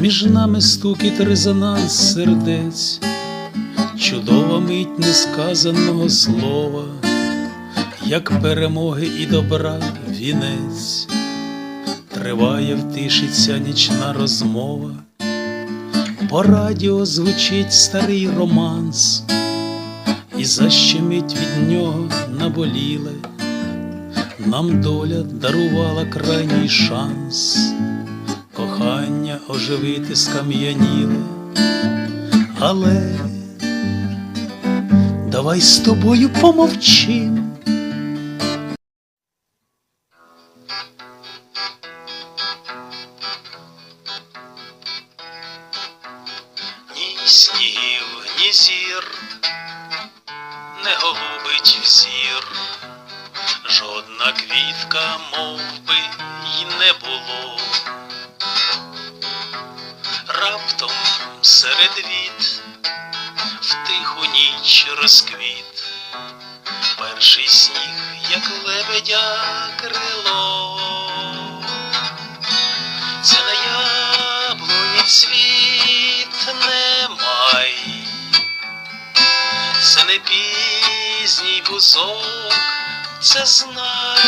Між нами стукіт резонанс сердець, чудова мить несказаного слова, як перемоги і добра вінець, триває в тиші ця нічна розмова, по радіо звучить старий романс, і защемить від нього наболіле, нам доля дарувала крайній шанс. Кохання оживити скам'яніле, але давай з тобою помовчим. Ні снігів, ні зір не голубить взір, жодна квітка, мов би, й не було. Серед віт в тиху ніч розквіт, перший сніг, як лебедя крило, це на яблуні цвіт не май, це не пізній бузок, це знай.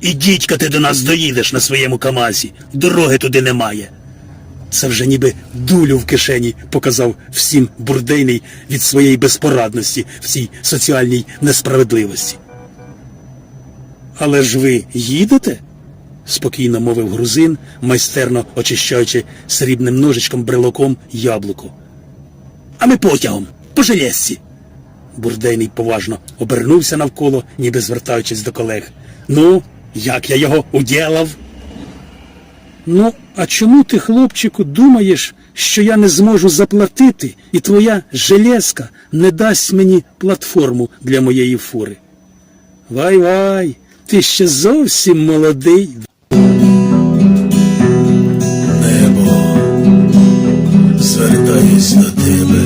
І дідька ти до нас доїдеш на своєму камазі. Дороги туди немає. Це вже ніби дулю в кишені показав всім бурдейний від своєї безпорадності в цій соціальній несправедливості. Але ж ви їдете? спокійно мовив грузин, майстерно очищаючи срібним ножичком брелоком яблуко. А ми потягом, по железці. Бурдейний поважно обернувся навколо, ніби звертаючись до колег. Ну, як я його уділав? Ну, а чому ти, хлопчику, думаєш, що я не зможу заплатити, і твоя железка не дасть мені платформу для моєї фури? Вай-вай, ти ще зовсім молодий. Небо, звертаюсь до тебе.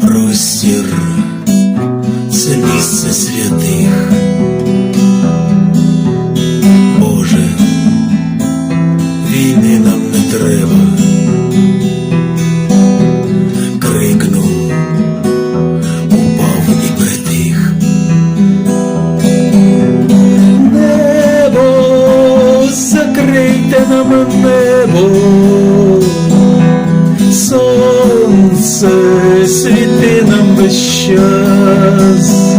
Простір це місце святих. Війни нам не треба. Крикнув, упав і притих. Небо, закрийте нам небо, сонце світи нам весь час.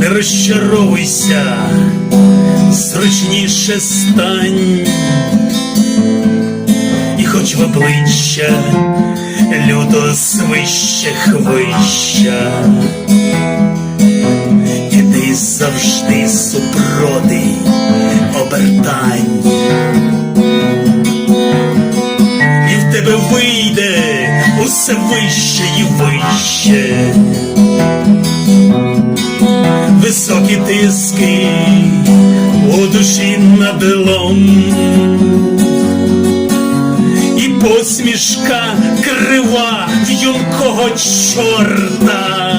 Не розчаровуйся, зручніше стань, і хоч в обличчя люто свище хвища, і ти завжди супроти обертань, і в тебе вийде усе вище і вище. Високі тиски душі надлом, і посмішка крива в юнкого чорта,